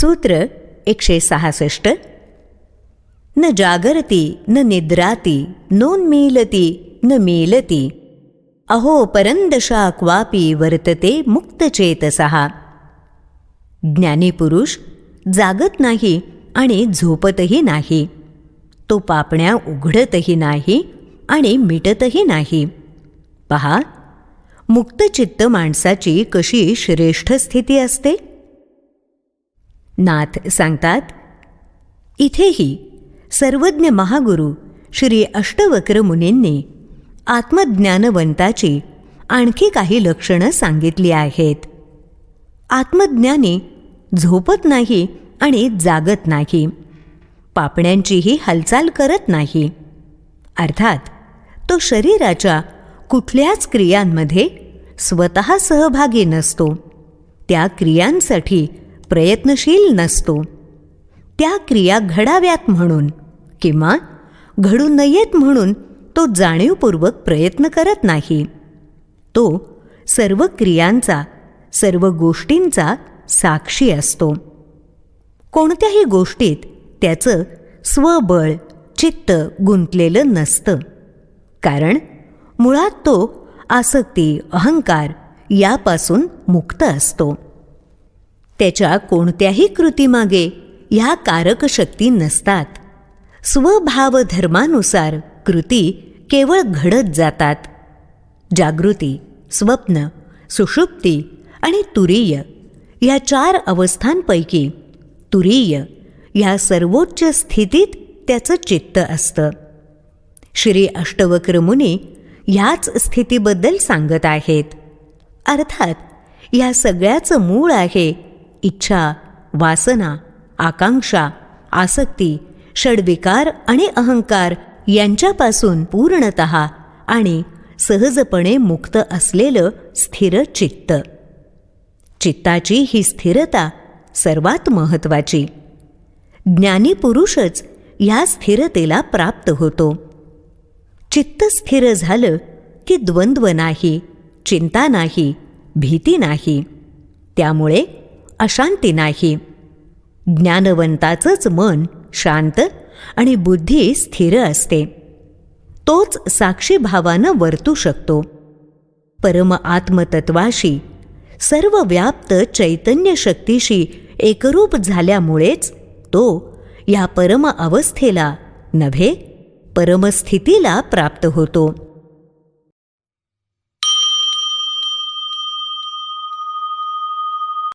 सूत्र एकशे सहासष्ट न जागरती न निद्राती नोन्मीलती न मेलती अहो परंदशा क्वापी वर्तते मुक्तचेतसहा ज्ञानी पुरुष जागत नाही आणि झोपतही नाही तो पापण्या उघडतही नाही आणि मिटतही नाही पहा मुक्तचित्त माणसाची कशी श्रेष्ठ स्थिती असते नाथ सांगतात इथेही सर्वज्ञ महागुरु श्री अष्टवक्र मुनींनी आत्मज्ञानवंताची आणखी काही लक्षणं सांगितली आहेत. आत्मज्ञानी झोपत नाही आणि जागत नाही. पापण्यांचीही हालचाल करत नाही. अर्थात तो शरीराच्या कुठल्याच क्रियांमध्ये स्वतः सहभागी नसतो. त्या क्रियांसाठी प्रयत्नशील नसतो. त्या क्रिया घडाव्यात म्हणून किंवा घडू नयेत म्हणून तो जाणीवपूर्वक प्रयत्न करत नाही. तो सर्व क्रियांचा सर्व गोष्टींचा साक्षी असतो. कोणत्याही गोष्टीत त्याचं स्वबळ चित्त गुंतलेलं नसतं. कारण मुळात तो आसक्ती अहंकार यापासून मुक्त असतो. त्याच्या कोणत्याही कृतीमागे ह्या कारकशक्ती नसतात. स्वभावधर्मानुसार कृती केवळ घडत जातात. जागृती स्वप्न सुषुप्ती आणि तुरीय या चार अवस्थांपैकी तुरीय ह्या सर्वोच्च स्थितीत त्याचं चित्त असतं. श्री अष्टवक्र मुनी ह्याच स्थितीबद्दल सांगत आहेत. अर्थात या सगळ्याचं मूळ आहे इच्छा वासना आकांक्षा आसक्ती षडविकार आणि अहंकार यांच्यापासून पूर्णत आणि सहजपणे मुक्त असलेलं स्थिर चित्त. चित्ताची ही स्थिरता सर्वात महत्वाची ज्ञानी पुरुषच या स्थिरतेला प्राप्त होतो. चित्त स्थिर झालं की द्वंद्व नाही चिंता नाही भीती नाही. त्यामुळे अशांती नाही. ज्ञानवंताचंच मन शांत आणि बुद्धी स्थिर असते. तोच साक्षीभावानं वर्तू शकतो. परम आत्मतत्वाशी सर्व व्याप्त चैतन्य शक्तीशी एकरूप झाल्यामुळेच तो या परम अवस्थेला नव्हे परमस्थितीला प्राप्त होतो.